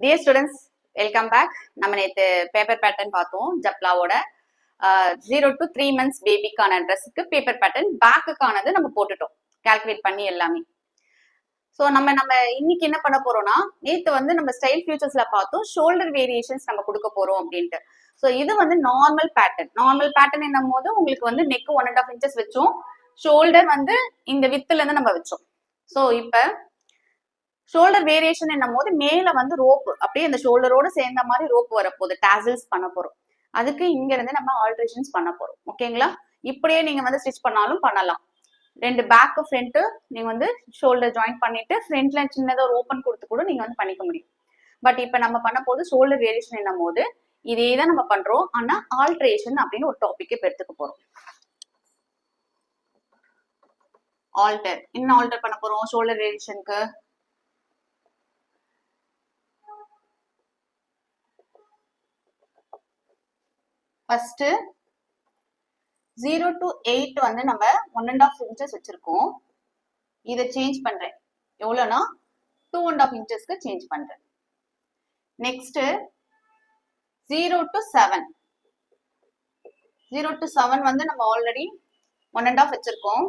Dear students welcome back நம்ம நேற்று paper pattern பார்த்தோம் ஜப்லாவோட. ஜீரோ டு த்ரீ மந்த்ஸ் பேபிக்கான ட்ரெஸ்ஸுக்கு பேப்பர் பேட்டர்ன் பேக்குக்கானது நம்ம போட்டுட்டோம். கால்குலேட் பண்ணி எல்லாமே. ஸோ நம்ம நம்ம இன்னைக்கு என்ன பண்ண போறோம்னா நேற்று வந்து நம்ம ஸ்டைல் ஃபியூச்சர்ஸ்ல பார்த்தோம் ஷோல்டர் வேரியேஷன்ஸ் நம்ம கொடுக்க போறோம் அப்படின்ட்டு. ஸோ இது வந்து நார்மல் பேட்டர்ன் நார்மல் பேட்டர்ன் என்னும் போது உங்களுக்கு வந்து neck one and half inches வச்சோம். ஷோல்டர் வந்து இந்த வித்துல இருந்து நம்ம வச்சோம். ஸோ இப்போ ஷோல்டர் வேரியேஷன் என்னும் போது மேல வந்து ரோப்பு அப்படியே அந்த ஷோல்டரோட சேர்ந்த மாதிரி ரோப் வரப்போகுது. டாசல்ஸ் பண்ண போறோம். அதுக்கு இங்க இருந்து நம்ம ஆல்ட்ரேஷன்ஸ் பண்ண போறோம். ஓகேங்களா இப்படியே நீங்க வந்து ஸ்டிச் பண்ணாலும் பண்ணலாம். ரெண்டு பேக் ஃப்ரண்ட் நீங்க வந்து ஷோல்டர் ஜாயின் பண்ணிட்டு ஃப்ரண்ட்ல சின்னதா ஒரு ஓப்பன் கொடுத்து கூட நீங்க வந்து பண்ணிக்க முடியும். பட் இப்ப நம்ம பண்ண போது ஷோல்டர் வேரியேஷன் என்னும் போது இதே தான் நம்ம பண்றோம். ஆனா ஆல்ட்ரேஷன் அப்படின்னு ஒரு டாபிக் இப்ப எடுத்துக்க போறோம். ஆல்டர் என்ன ஆல்டர் பண்ண போறோம்? ஷோல்டர் வேரியேஷனுக்கு ஃபர்ஸ்ட் ஜீரோ டு எயிட் வந்து நம்ம ஒன் அண்ட் ஆஃப் இன்ச்சஸ் வச்சிருக்கோம். இதை சேஞ்ச் பண்றேன். எவ்வளோனா டூ அண்ட் ஆஃப் இன்ச்சஸ்க்கு சேஞ்ச் பண்றேன். Next zero to seven zero to seven வந்து நம்ம ஆல்ரெடி ஒன் அண்ட் ஆஃப் வச்சிருக்கோம்.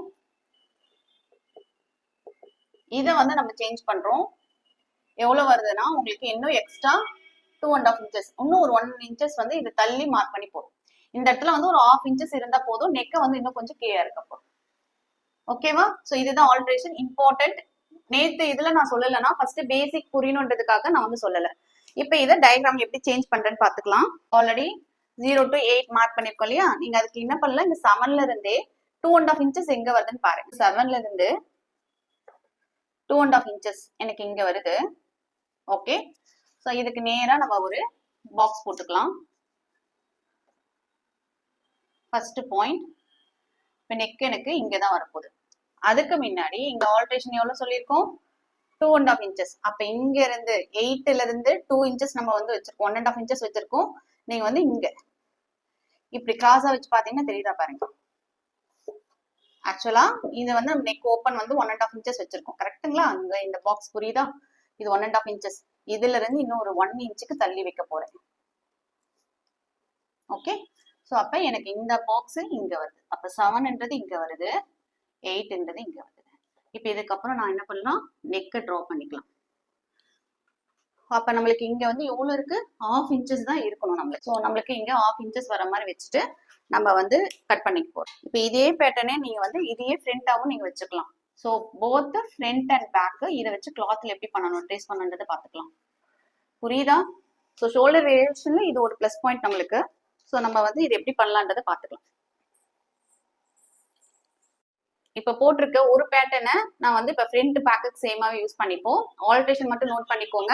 இதை வந்து நம்ம சேஞ்ச் பண்றோம். எவ்வளோ வருதுன்னா உங்களுக்கு இன்னும் extra two and half inches இன்னும் ஒரு ஒன் இன்ச்சஸ் வந்து இது தள்ளி மார்க் பண்ணி போதும் இந்த இடத்துல வந்து ஒரு ஆஃப் இன்ச்சஸ் இருந்தா போதும். நெக்கை வந்து இன்னும் கொஞ்சம் கிளியர் இருக்க போதும். ஓகேவா ஸோ இதுதான் ஆல்ட்ரேஷன் இம்பார்ட்டன்ட் நேத்து இதுல நான் சொல்லலைன்னா ஃபர்ஸ்ட் பேசிக் புரியணுன்றதுக்காக நான் வந்து சொல்லல. இப்போ இதை டயக்ராம் எப்படி சேஞ்ச் பண்றேன்னு பாத்துக்கலாம் already zero to eight mark பண்ணிருக்கோம் இல்லையா? நீங்க அதுக்கு என்ன பண்ணல இந்த செவன்ல இருந்தே டூ அண்ட் ஆஃப் இன்ச்சஸ் எங்க வருதுன்னு பாருங்க. செவன்ல இருந்து டூ அண்ட் ஆஃப் இன்ச்சஸ் எனக்கு இங்க வருது. ஓகே ஸோ இதுக்கு நேரா நம்ம ஒரு பாக்ஸ் போட்டுக்கலாம் ஃபர்ஸ்ட் பாயிண்ட் இப்போ நெக் எனக்கு இங்கே தான் வரப்போகுது. அதுக்கு முன்னாடி இங்கே ஆல்ட்ரேஷன் எவ்வளோ சொல்லியிருக்கோம்? டூ அண்ட் ஆஃப் இன்ச்சஸ் அப்போ இங்க இருந்து எயிட்ல இருந்து டூ இன்ச்சஸ் நம்ம வந்து வச்சிருக்கோம். ஒன் அண்ட் ஆஃப் இன்ச்சஸ் வச்சிருக்கோம். நீங்க வந்து இங்க. இப்படி கிராஸா வச்சு பாத்தீங்கன்னா தெரியுதா பாருங்க. ஆக்சுவலா இது வந்து நெக் ஓப்பன் வந்து ஒன் அண்ட் ஆஃப் இன்ச்சஸ் வச்சிருக்கோம். கரெக்ட்டுங்களா அங்க இந்த பாக்ஸ் புரியுதா? இது ஒன் அண்ட் ஆஃப் இன்ச்சஸ் இதுல இருந்து இன்னும் ஒரு ஒன் இன்ச்சுக்கு தள்ளி வைக்க போறேன். ஓகே ஸோ அப்ப எனக்கு இந்த பாக்ஸ் இங்க வருது. அப்ப செவன்ன்றது இங்க வருது. எயிட்ன்றது இங்க வருது. இப்ப இதுக்கப்புறம் நான் என்ன பண்ணலாம்? நெக்கை ட்ரா பண்ணிக்கலாம். அப்ப நம்மளுக்கு இங்க வந்து எவ்வளவு இருக்கு? ஆஃப் இன்ச்சஸ் தான் இருக்கணும் நம்மளுக்கு. ஸோ நம்மளுக்கு இங்க ஆஃப் இன்ச்சஸ் வர மாதிரி வச்சுட்டு நம்ம வந்து கட் பண்ணிக்க போறோம். இப்போ இதே பேட்டர்னே நீங்க வந்து இதையே ஃப்ரண்டாவும் நீங்க வச்சுக்கலாம். So both front and back இதை வச்சு கிளாத்தில் எப்படி பண்ணணும்? ட்ரேஸ் பண்ணுன்றதை பார்த்துக்கலாம். புரியுதா? ஸோ ஷோல்டர் வேரியேஷனில் இது ஒரு ப்ளஸ் பாயிண்ட் நம்மளுக்கு. ஸோ நம்ம வந்து இது எப்படி பண்ணலான்றதை பார்த்துக்கலாம். இப்போ போட்டிருக்க ஒரு பேட்டர்னை நான் வந்து இப்போ ஃப்ரண்ட் பேக்குக்கு சேமாகவே யூஸ் பண்ணிப்போம். ஆல்ட்ரேஷன் மட்டும் நோட் பண்ணிக்கோங்க.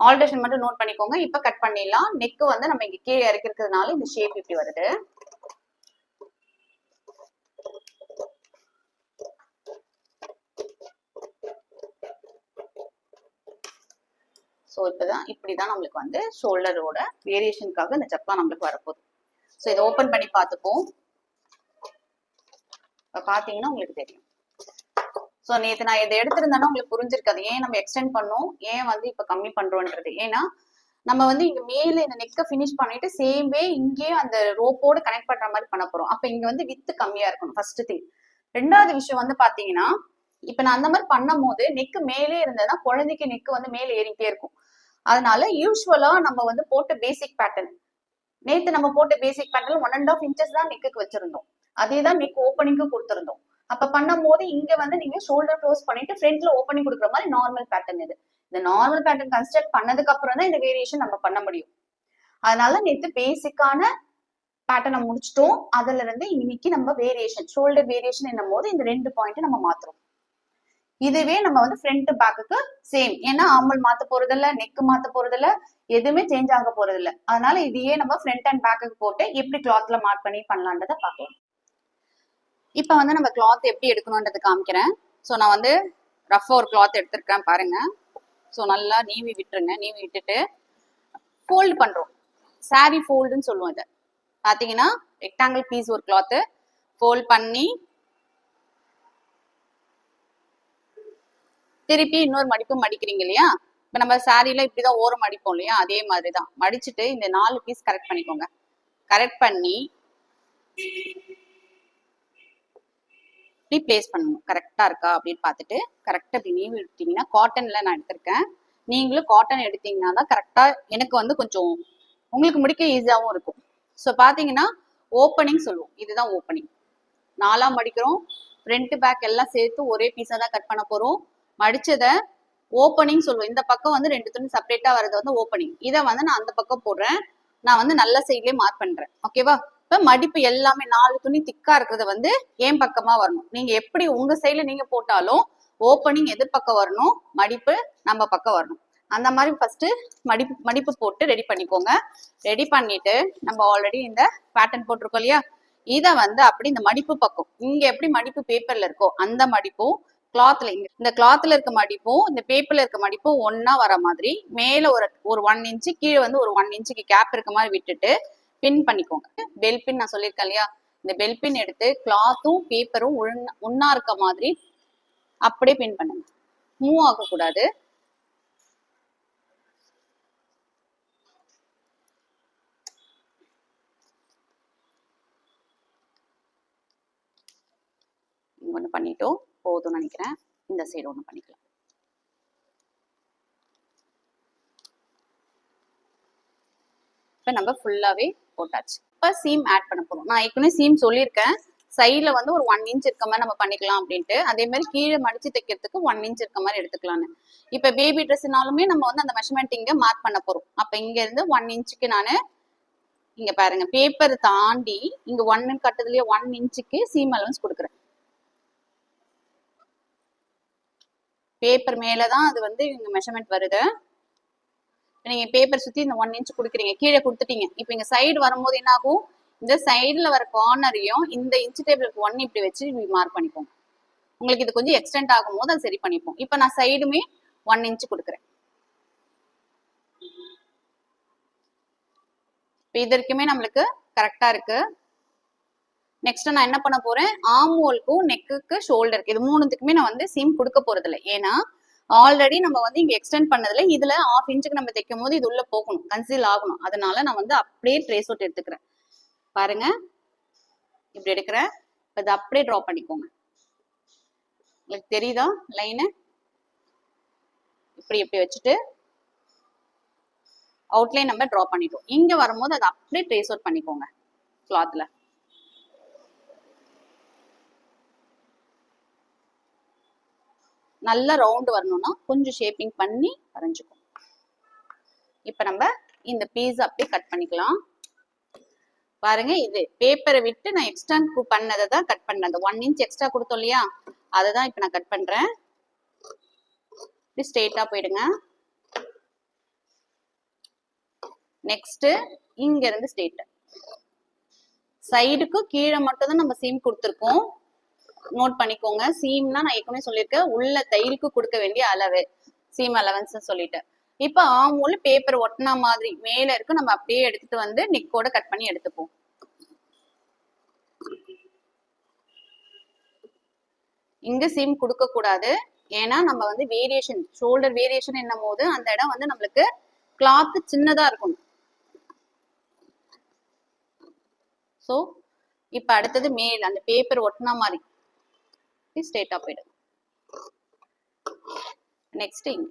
ஆல்ட்ரேஷன் மட்டும் நோட் பண்ணிக்கோங்க. இப்போ கட் பண்ணிடலாம். நெக்கு வந்து நம்ம இங்க கீழே இறக்கிறதுனால இந்த ஷேப் இப்படி வருது. ஸோ இப்போதான் இப்படி தான் நம்மளுக்கு வந்து ஷோல்டரோட வேரியேஷனுக்காக இந்த ஜப்பா நம்மளுக்கு வரப்போகுது. ஸோ இதை ஓப்பன் பண்ணி பார்த்துப்போம் இப்போ பார்த்தீங்கன்னா உங்களுக்கு தெரியும். ஸோ நேற்று நான் இதை எடுத்திருந்தேன்னா உங்களுக்கு புரிஞ்சிருக்காது. ஏன் நம்ம எக்ஸ்டெண்ட் பண்ணோம்? ஏன் வந்து இப்போ கம்மி பண்ணுறோன்றது ஏன்னா நம்ம வந்து இங்க மேல இந்த நெக்கை ஃபினிஷ் பண்ணிட்டு சேம் வே இங்கேயே அந்த ரோப்போட கனெக்ட் பண்ற மாதிரி பண்ண போறோம். அப்ப இங்க வந்து வித்து கம்மியா இருக்கணும் ஃபர்ஸ்ட் திங் ரெண்டாவது விஷயம் வந்து பாத்தீங்கன்னா இப்ப நான் அந்த மாதிரி பண்ணும் போது நெக்கு மேலே இருந்ததுன்னா குழந்தைக்கு நெக்கு வந்து மேலே ஏறிட்டே இருக்கும். அதனால யூஸ்வலா நம்ம வந்து போட்ட பேசிக் பேட்டர்ன் நேத்து நம்ம போட்ட basic pattern one and half inches தான் நெக்குக்கு வச்சிருந்தோம். அதே தான் நெக் ஓப்பனிங்க்கு கொடுத்திருந்தோம். அப்ப பண்ணும் போது இங்க வந்து நீங்க ஷோல்டர் க்ளோஸ் பண்ணிட்டு ஃப்ரண்ட்ல ஓப்பனிங் கொடுக்குற மாதிரி நார்மல் பேட்டர்ன் இது. இந்த நார்மல் பேட்டர்ன் கன்ஸ்ட்ரக்ட் பண்ணதுக்கு அப்புறம் தான் இந்த வேரியேஷன் நம்ம பண்ண முடியும். அதனால நேத்து பேசிக்கான பேட்டர்னை முடிச்சிட்டோம். அதுல இருந்து இன்னைக்கு நம்ம வேரியேஷன் ஷோல்டர் வேரியேஷன் என்னும் போது இந்த ரெண்டு பாயிண்ட் நம்ம மாத்துறோம். இதுவே நம்ம வந்து ஃப்ரண்ட் பேக்குக்கு சேம் ஏன்னா ஆம்பல் மாத்த போறது இல்ல நெக் மாத்த போறது இல்ல எதுவுமே சேஞ்ச் ஆக போறது இல்ல அதனால இதையே நம்ம ஃப்ரண்ட் அண்ட் பேக்குக்கு போட்டு எப்படி கிளாத்ல மார்க் பண்ணி பண்ணலான்றத பார்க்கலாம். இப்போ வந்து நம்ம கிளாத் எப்படி எடுக்கணுன்றது காமிக்கிறேன். ஸோ நான் வந்து ரஃபாக ஒரு கிளாத் எடுத்திருக்கேன் பாருங்க. ஸோ நல்லா நீவி விட்டுருங்க. நீவி விட்டுட்டு ஃபோல்டு பண்ணுறோம் சாரி ஃபோல்டுன்னு சொல்லுவோம் இதை. பார்த்தீங்கன்னா ரெக்டாங்கிள் பீஸ் ஒரு கிளாத்து ஃபோல்ட் பண்ணி திருப்பி இன்னொரு மடிப்பு மடிக்கிறீங்க இல்லையா? இப்ப நம்ம சாரியில இப்படிதான் ஓரம் மடிப்போம் இல்லையா? அதே மாதிரி தான் மடிச்சுட்டு இந்த நாலு பீஸ் கரெக்ட் பண்ணிக்கோங்க. கரெக்ட் பண்ணி இப்படி பிளேஸ் பண்ணணும் கரெக்டா இருக்கா அப்படின்னு பார்த்துட்டு கரெக்டா இப்படி நீவி விட்டீங்கன்னா காட்டன்ல நான் எடுத்திருக்கேன். நீங்களும் காட்டன் எடுத்தீங்கன்னா தான் கரெக்டா எனக்கு வந்து கொஞ்சம் உங்களுக்கு முடிக்க ஈஸியாகவும் இருக்கும். ஸோ பார்த்தீங்கன்னா ஓப்பனிங் சொல்லுவோம். இதுதான் ஓப்பனிங் நாலாம் மடிக்கிறோம். ஃப்ரண்ட் பேக் எல்லாம் சேர்த்து ஒரே பீஸாக தான் கட் பண்ண போகிறோம் மடிச்சதை ஓப்பனிங் சொல்லுவோம். இந்த பக்கம் வந்து ரெண்டு துணி செப்பரேட்டா வர்றது வந்து ஓப்பனிங் இதை வந்து நான் அந்த பக்கம் போடுறேன். நான் வந்து நல்ல சைட்லயே மார்க் பண்ணுறேன் ஓகேவா இப்போ மடிப்பு எல்லாமே நாலு துணி திக்கா இருக்கிறது வந்து ஏன் பக்கமா வரணும். நீங்க எப்படி உங்க சைட்ல நீங்க போட்டாலும் ஓப்பனிங் எதிர்பக்கம் வரணும் மடிப்பு நம்ம பக்கம் வரணும். அந்த மாதிரி ஃபர்ஸ்ட் மடிப்பு மடிப்பு போட்டு ரெடி பண்ணிக்கோங்க. ரெடி பண்ணிட்டு நம்ம ஆல்ரெடி இந்த பேட்டர்ன் போட்டிருக்கோம் இல்லையா? இதை வந்து அப்படி இந்த மடிப்பு பக்கம் இங்க எப்படி மடிப்பு பேப்பர்ல இருக்கோ அந்த மடிப்பும் கிளாத்ல இந்த கிளாத்ல இருக்க மடிப்பும் இந்த பேப்பர்ல இருக்க மடிப்பும் ஒன்னா வர மாதிரி மேல ஒரு ஒரு ஒன் இன்ச்சு கீழே வந்து ஒரு ஒன் இன்ச்சுக்கு கேப் இருக்க மாதிரி விட்டுட்டு பின் பண்ணிக்கோங்க. பெல் பின் நான் சொல்லியிருக்கேன் இல்லையா? இந்த பெல் பின் எடுத்து கிளாத்தும் பேப்பரும் ஒன்னா இருக்க மாதிரி அப்படியே பின் பண்ணுங்க. மூவ் ஆகக்கூடாது. ஒன்று பண்ணிட்டோம். போதும்னு நினைக்கிறேன். இந்த சைடு ஒன்று பண்ணிக்கலாம். இப்போ நம்ம ஃபுல்லாகவே போட்டாச்சு. இப்போ சீம் ஆட் பண்ண போகிறோம் நான் ஏற்கனவே சீம் சொல்லியிருக்கேன். சைடில் வந்து ஒரு ஒன் இன்ச் இருக்க மாதிரி நம்ம பண்ணிக்கலாம் அப்படின்ட்டு. அதே மாதிரி கீழே மடிச்சு தைக்கிறதுக்கு ஒன் இன்ச் இருக்க மாதிரி எடுத்துக்கலான்னு இப்போ பேபி ட்ரெஸ்னாலுமே நம்ம வந்து அந்த மெஷர்மெண்ட் இங்கே மார்க் பண்ண போகிறோம் அப்போ இங்கேருந்து ஒன் இன்ச்சுக்கு நான் இங்கே பாருங்க பேப்பர் தாண்டி இங்கே ஒன்னு கட்டதுலேயே ஒன் இன்ச்சுக்கு சீம் அலவன்ஸ் கொடுக்குறேன். பேப்பர் மேலே தான் அது வந்து இவங்க மெஷர்மெண்ட் வருது. நீங்கள் பேப்பர் சுற்றி இந்த ஒன் இன்ச் கொடுக்குறீங்க. கீழே கொடுத்துட்டீங்க. இப்போ இங்கே சைடு வரும்போது என்ன ஆகும் இந்த சைடில் வர கார்னரையும் இந்த இன்ச் டேபிளுக்கு ஒன் இப்படி வச்சு மார்க் பண்ணிப்போம். உங்களுக்கு இது கொஞ்சம் எக்ஸ்டெண்ட் ஆகும் போது அதை சரி பண்ணிப்போம். இப்போ நான் சைடுமே ஒன் இன்ச் கொடுக்குறேன். இப்போ இது வரைக்குமே நம்மளுக்கு கரெக்டாக இருக்குது நெக்ஸ்ட் நான் என்ன பண்ண போறேன்? ஆம்ஹோலுக்கும் நெக்குக்கு ஷோல்டருக்கு இது மூணுத்துக்குமே நான் வந்து சீம் கொடுக்க போறது இல்லை ஏன்னா ஆல்ரெடி நம்ம வந்து இங்க எக்ஸ்டெண்ட் பண்ணதுல இதுல ஆஃப் இன்ச்சுக்கு நம்ம தைக்கும் போது இது உள்ள போகணும். கன்சீல் ஆகணும். அதனால நான் வந்து அப்படியே ட்ரேஸ் அவுட் எடுத்துக்கிறேன். பாருங்க. இப்படி எடுக்கிறேன். இதை அப்படியே ட்ரா பண்ணிக்கோங்க. உங்களுக்கு தெரியுதா? லைனு இப்படி இப்படி வச்சுட்டு அவுட்லைன் நம்ம ட்ரா பண்ணிட்டோம். இங்க வரும்போது அதை அப்படியே ட்ரேஸ் அவுட் பண்ணிக்கோங்க. கிளாத்ல நல்ல ரவுண்டு வரணும்னா கொஞ்சம் ஷேப்பிங் பண்ணி வரைஞ்சுக்கும் இப்போ நம்ம இந்த பீஸா அப்படியே கட் பண்ணிக்கலாம். பாருங்க இது பேப்பரை விட்டு நான் எக்ஸ்ட்ரா பண்ணதை தான் கட் பண்ணேன். அந்த ஒன் இன்ச் எக்ஸ்ட்ரா கொடுத்தோம் இல்லையா? அதை தான் இப்போ நான் கட் பண்றேன். இப்படி ஸ்ட்ரெயிட்டா போயிடுங்க. நெக்ஸ்ட்டு இங்கேருந்து ஸ்ட்ரெயிட்டு சைடுக்கும் சைடுக்கு கீழே மட்டும் தான் நம்ம சீம் கொடுத்துருக்கோம். நோட் பண்ணிக்கோங்க. சீம்னா நான் ஏற்கனவே சொல்லியிருக்கேன். உள்ள தையலுக்கு கொடுக்க வேண்டிய அளவு. சீம் அலவன்ஸ் சொல்லிட்டு. இப்ப ஆமூல பேப்பர் ஒட்டினா மாதிரி மேல இருக்கு. நம்ம அப்படியே எடுத்துட்டு வந்து நிக்கோட கட் பண்ணி எடுத்துப்போம். இங்க சீம் கொடுக்க கூடாது. ஏன்னா நம்ம வந்து வேரியேஷன் ஷோல்டர் வேரியேஷன் என்னும் போது அந்த இடம் வந்து நம்மளுக்கு கிளாத் சின்னதா இருக்கும் ஸோ இப்ப அடுத்தது மேல். அந்த பேப்பர் ஒட்டினா மாதிரி. ஸ்ட்ரெயிட்டா போயிடும் நெக்ஸ்ட் இங்க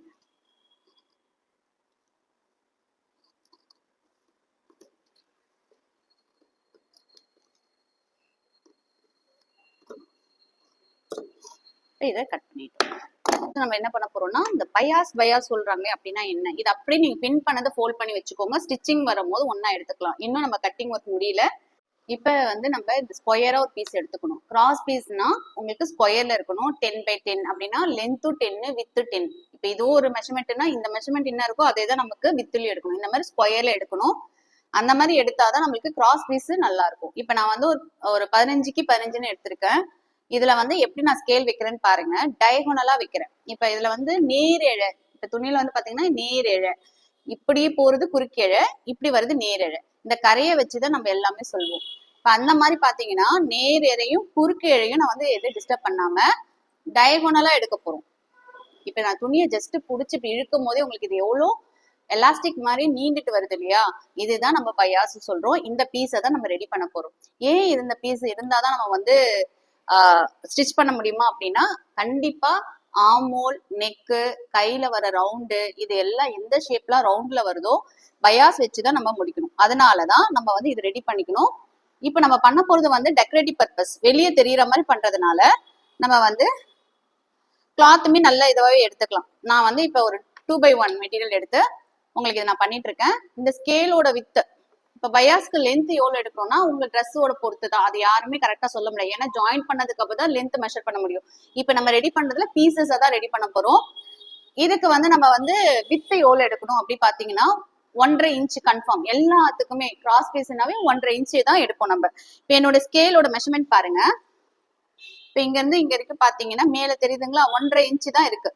இதை கட் பண்ணிட்டோம். நம்ம என்ன பண்ண போறோம்னா இந்த பயாஸ் பயாஸ் சொல்றாங்க அப்படின்னா என்ன? இது அப்படியே நீங்க பின் பண்ணதை ஃபோல்ட் பண்ணி வச்சுக்கோங்க. ஸ்டிச்சிங் வரும்போது ஒன்னா எடுத்துக்கலாம். இன்னும் நம்ம கட்டிங் ஒர்க் முடியல. இப்ப வந்து நம்ம இந்த ஸ்கொயரா ஒரு பீஸ் எடுத்துக்கணும். கிராஸ் பீஸ்னா உங்களுக்கு ஸ்கொயர்ல இருக்கணும். டென் பை டென் அப்படின்னா லென்த்து டென்னு வித்து டென் இப்ப இதுவும் ஒரு மெஷர்மெண்ட்னா இந்த மெஷர்மெண்ட் என்ன இருக்கோ அதே தான் நமக்கு வித்துலயும் எடுக்கணும். இந்த மாதிரி ஸ்கொயர்ல எடுக்கணும். அந்த மாதிரி எடுத்தாதான் நம்மளுக்கு கிராஸ் பீஸ் நல்லா இருக்கும். இப்ப நான் வந்து ஒரு ஒரு பதினஞ்சுக்கு பதினஞ்சுன்னு எடுத்திருக்கேன். இதுல வந்து எப்படி நான் ஸ்கேல் வைக்கிறேன்னு பாருங்க. டயகோனலா வைக்கிறேன். இப்ப இதுல வந்து நேர் இழை இப்ப துணியில வந்து பாத்தீங்கன்னா நேர் இப்படி போறது குறுக்கிழை இப்படி வருது நேரிழை இந்த கரையை வச்சுதான் நம்ம எல்லாமே சொல்லுவோம் இப்ப அந்த மாதிரி பாத்தீங்கன்னா நேர் எறையும் குறுக்கு எறையும் நான் வந்து எதுவும் டிஸ்டர்ப் பண்ணாம டயகோனலா எடுக்க போறோம். இப்ப நான் துணியை ஜஸ்ட் புடிச்சு இப்படி இழுக்கும் போதே உங்களுக்கு இது எவ்வளோ எலாஸ்டிக் மாதிரி நீண்டுட்டு வருது இல்லையா? இதுதான் நம்ம பையாசு சொல்றோம். இந்த பீஸை தான் நம்ம ரெடி பண்ண போறோம். ஏன் இந்த பீஸ் இருந்தாதான் நம்ம வந்து ஸ்டிச் பண்ண முடியுமா அப்படின்னா கண்டிப்பா ஆமோல் நெக்கு கையில வர ரவுண்டு இது எல்லாம் எந்த ஷேப்ல ரவுண்ட்ல வருதோ பயாஸ் வச்சுதான் நம்ம முடிக்கணும். அதனாலதான் நம்ம வந்து இது ரெடி பண்ணிக்கணும். இப்போ நம்ம பண்ண போகிறது வந்து டெக்கரேட்டிவ் பர்பஸ் வெளியே தெரியற மாதிரி பண்ணுறதுனால நம்ம வந்து கிளாத்துமே நல்ல இதுவாகவே எடுத்துக்கலாம். நான் வந்து இப்போ ஒரு டூ பை ஒன் மெட்டீரியல் எடுத்து உங்களுக்கு இதை நான் பண்ணிட்டு இருக்கேன் இந்த ஸ்கேலோட வித்து இப்போ பயாஸ்க்கு லென்த் எவ்வளோ எடுக்கணும்னா உங்க ட்ரெஸ்ஸோட பொறுத்து தான். அது யாருமே கரெக்டாக சொல்ல முடியாது. ஏன்னா ஜாயின் பண்ணதுக்கு அப்புறம் தான் லென்த் மெஷர் பண்ண முடியும். இப்போ நம்ம ரெடி பண்ணுறதுல பீசஸாக தான் ரெடி பண்ண போகிறோம் இதுக்கு வந்து நம்ம வந்து வித்து எவ்வளோ எடுக்கணும் அப்படி பார்த்தீங்கன்னா ஒன்றரை இன்ச் கன்ஃபார்ம் எல்லாத்துக்குமே கிராஸ் பீஸ்னாவே ஒன்றரை இன்ச்சு தான் எடுப்போம் நம்ம. இப்போ என்னோட ஸ்கேலோட மெஷர்மெண்ட் பாருங்க. இப்போ இங்க இருந்து இங்க இருக்கு பாத்தீங்கன்னா மேல தெரியுதுங்களா? ஒன்றரை இன்ச்சு தான் இருக்கு.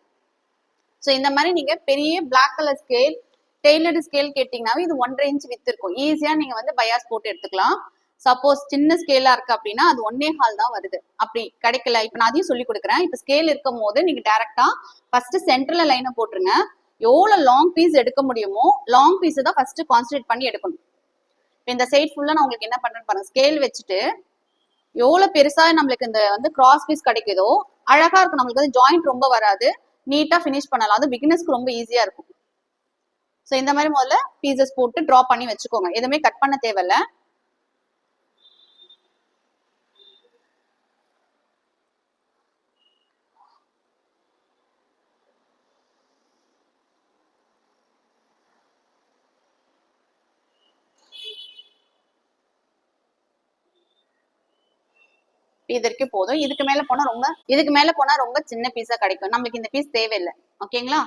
ஸோ இந்த மாதிரி நீங்க பெரிய black colour scale tailored scale கேட்டீங்கன்னாவே இது ஒன்றரை இன்ச் வித்து இருக்கும். ஈஸியா நீங்க வந்து பயாஸ் போட்டு எடுத்துக்கலாம். சப்போஸ் சின்ன ஸ்கேலா இருக்கு அப்படின்னா அது ஒன்னே ஹால் தான் வருது. அப்படி கிடைக்கல. இப்ப நான் அதையும் சொல்லி கொடுக்குறேன். இப்ப ஸ்கேல் இருக்கும் போது நீங்க டேரக்டா ஃபர்ஸ்ட் சென்டர்ல லைனை போட்டுருங்க. எவ்வளவு லாங் பீஸ் எடுக்க முடியுமோ லாங் பீஸ் தான் ஃபர்ஸ்ட் கான்சன்ட்ரேட் பண்ணி எடுக்கணும். இப்போ இந்த சைட் ஃபுல்லா நான் உங்களுக்கு என்ன பண்றேன்னு பாருங்க. ஸ்கேல் வச்சுட்டு எவ்வளவு பெருசா நம்மளுக்கு இந்த வந்து கிராஸ் பீஸ் கிடைக்குதோ அழகா இருக்கும். நம்மளுக்கு வந்து ஜாயிண்ட் ரொம்ப வராது. நீட்டா ஃபினிஷ் பண்ணலாம். அது பிகினஸ்க்கு ரொம்ப ஈஸியா இருக்கும். ஸோ இந்த மாதிரி முதல்ல பீசஸ் போட்டு ட்ரா பண்ணி வச்சுக்கோங்க. எதுவுமே கட் பண்ண தேவையில்லை. இதற்கு போதும். இதுக்கு மேல போனா ரொம்ப இதுக்கு மேல போனா ரொம்ப சின்ன பீஸா கிடைக்கும். நம்மளுக்கு இந்த பீஸ் தேவையில்லை. ஓகேங்களா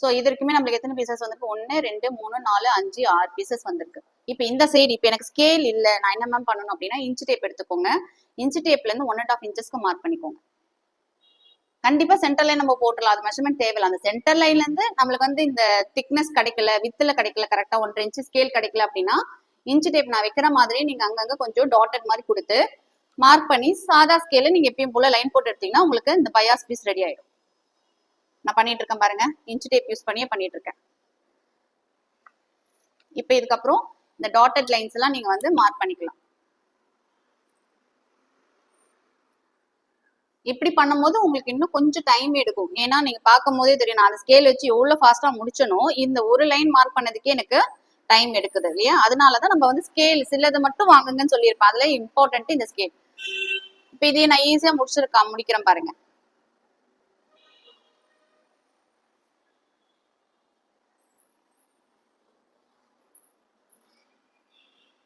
சோ இதற்குமே நம்மளுக்கு எத்தனை பீசஸ் வந்திருக்கு? ஒன்னு ரெண்டு மூணு நாலு அஞ்சு ஆறு பீசஸ் வந்திருக்கு. இப்போ இந்த சைடு இப்போ எனக்கு ஸ்கேல் இல்ல நான் என்ன மேம் பண்ணணும் அப்படின்னா இன்ச் டேப் எடுத்துக்கோங்க. இன்ச் டேப்ல இருந்து ஒன் அண்ட் ஆஃப் இன்ச்சஸ்க்கு மார்க் பண்ணிக்கோங்க. கண்டிப்பா சென்டர் லைன் நம்ம போட்டுடலாம். அது மெஷர்மெண்ட் தேவையில்ல. அந்த சென்டர் லைன்ல இருந்து நம்மளுக்கு வந்து இந்த திக்னஸ் கிடைக்கல வித்துல கிடைக்கல கரெக்டா ஒன்றரை இன்ச் ஸ்கேல் கிடைக்கல அப்படின்னா இன்ச் டேப் நான் வைக்கிற மாதிரி நீங்க அங்கங்க கொஞ்சம் டாட்டட் மாதிரி கொடுத்து மார்க் பண்ணி சாதா ஸ்கேல நீங்க எப்பயும் போல லைன் போட்டு எடுத்தீங்கன்னா உங்களுக்கு இந்த பயாஸ் பீஸ் ரெடி ஆயிடும். நான் பண்ணிட்டு இருக்கேன் பாருங்க. இன்ச் டேப் யூஸ் பண்ணியே பண்ணிட்டு இருக்கேன். இப்போ இதுக்கப்புறம் இந்த டாட்டட் லைன்ஸ் எல்லாம் நீங்க வந்து மார்க் பண்ணிக்கலாம். இப்படி பண்ணும்போது உங்களுக்கு இன்னும் கொஞ்சம் டைம் எடுக்கும். ஏன்னா நீங்க பார்க்கும் போதே தெரியும் நான் அந்த ஸ்கேல் வச்சு எவ்வளவு ஃபாஸ்டா முடிச்சனோ இந்த ஒரு லைன் மார்க் பண்ணதுக்கே எனக்கு டைம் எடுக்குது இல்லையா? அதனாலதான் நம்ம வந்து ஸ்கேல் சிலது மட்டும் வாங்குங்கன்னு சொல்லியிருப்பேன். அதுல இம்பார்ட்டன்ட் இந்த ஸ்கேல் இப்ப இதையும் நான் ஈஸியா முடிச்சிருக்கேன் முடிக்கிறேன் பாருங்க.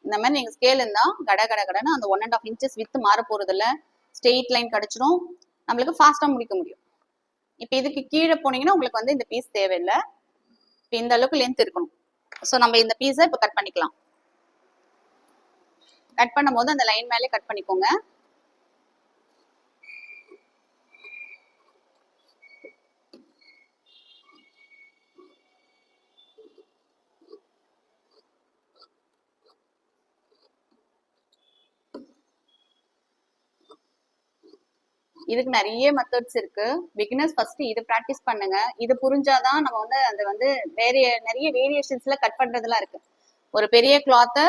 இந்த மாதிரி நீங்க ஸ்கேல் இருந்தா கட கட கடன்னு அந்த ஒன் அண்ட் ஆஃப் இன்ச்சஸ் வித்து மாற போறது இல்ல ஸ்ட்ரெயிட் லைன் கிடைச்சிரும். நம்மளுக்கு ஃபாஸ்டா முடிக்க முடியும். இப்ப இதுக்கு கீழே போனீங்கன்னா உங்களுக்கு வந்து இந்த பீஸ் தேவையில்லை. இப்ப இந்த அளவுக்கு லென்த் இருக்கணும். ஸோ நம்ம இந்த பீஸை இப்போ கட் பண்ணிக்கலாம். கட் பண்ணும்போது அந்த லைன் மேலே கட் பண்ணிக்கோங்க. இதுக்கு நிறைய மெத்தட்ஸ் இருக்கு. பிகினர்ஸ் ஃபர்ஸ்ட் இது ப்ராக்டிஸ் பண்ணுங்க. இது புரிஞ்சாதான் நம்ம வந்து அது வந்து வேற நிறைய வேரியேஷன்ஸ்ல கட் பண்றதுலாம் இருக்கு. ஒரு பெரிய கிளாத்தை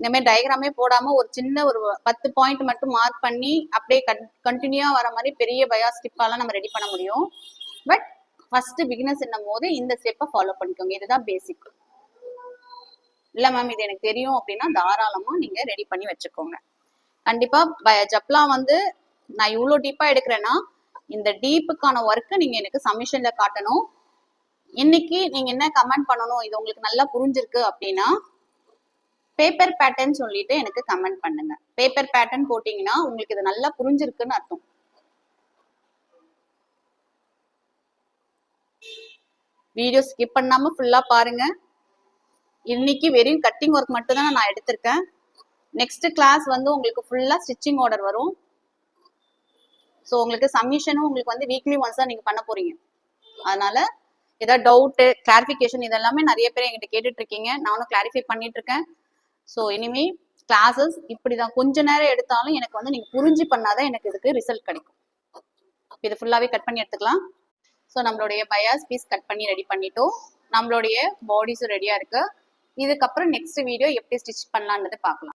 இந்த மாதிரி டயக்ராமே போடாம ஒரு சின்ன ஒரு பத்து பாயிண்ட் மட்டும் மார்க் பண்ணி அப்படியே கண்டினியூவா வர மாதிரி பெரிய பயா ஸ்டிப்பாலாம் நம்ம ரெடி பண்ண முடியும். பட் ஃபர்ஸ்ட் பிகினர்ஸ் என்னும் போது இந்த ஸ்டெப்பை ஃபாலோ பண்ணிக்கோங்க. இதுதான் பேசிக் இல்ல மேம் இது எனக்கு தெரியும் அப்படின்னா தாராளமா நீங்க ரெடி பண்ணி வச்சுக்கோங்க. கண்டிப்பா ஜப்லாம் ஜப்லா வந்து நான் இவ்வளோ டீப்பா எடுக்கிறேன்னா இந்த டீப்புக்கான ஒர்க்கை நீங்க எனக்கு சப்மிஷன்ல காட்டணும். இன்னைக்கு நீங்க என்ன கமெண்ட் பண்ணணும்? இது உங்களுக்கு நல்லா புரிஞ்சிருக்கு அப்படின்னா பேப்பர் பேட்டர்ன் சொல்லிட்டு எனக்கு கமெண்ட் பண்ணுங்க. பேப்பர் பேட்டர்ன் போட்டீங்கன்னா உங்களுக்கு இது நல்லா புரிஞ்சிருக்குன்னு அர்த்தம். வீடியோ ஸ்கிப் பண்ணாம ஃபுல்லா பாருங்க. இன்னைக்கு வெறும் கட்டிங் ஒர்க் மட்டும் தான் நான் எடுத்திருக்கேன். நெக்ஸ்ட் கிளாஸ் வந்து உங்களுக்கு ஃபுல்லா ஸ்டிச்சிங் ஆர்டர் வரும். ஸோ உங்களுக்கு சப்மிஷனும் உங்களுக்கு வந்து வீக்லி ஒன்ஸ் தான் நீங்க பண்ண போறீங்க. அதனால ஏதாவது டவுட்டு கிளாரிஃபிகேஷன் இதெல்லாமே நிறைய பேர் என்கிட்ட கேட்டுட்டு இருக்கீங்க. நானும் கிளாரிஃபை பண்ணிட்டு இருக்கேன். ஸோ இனிமே கிளாஸஸ் இப்படிதான். கொஞ்ச நேரம் எடுத்தாலும் எனக்கு வந்து நீங்க புரிஞ்சு பண்ணாதான் எனக்கு இதுக்கு ரிசல்ட் கிடைக்கும். இது ஃபுல்லாவே கட் பண்ணி எடுத்துக்கலாம். ஸோ நம்மளுடைய பயாஸ் பீஸ் கட் பண்ணி ரெடி பண்ணிட்டோம். நம்மளுடைய பாடிஸும் ரெடியாக இருக்கு. இதுக்கப்புறம் நெக்ஸ்ட் வீடியோ எப்படி ஸ்டிச் பண்ணலான்றது பார்க்கலாம்.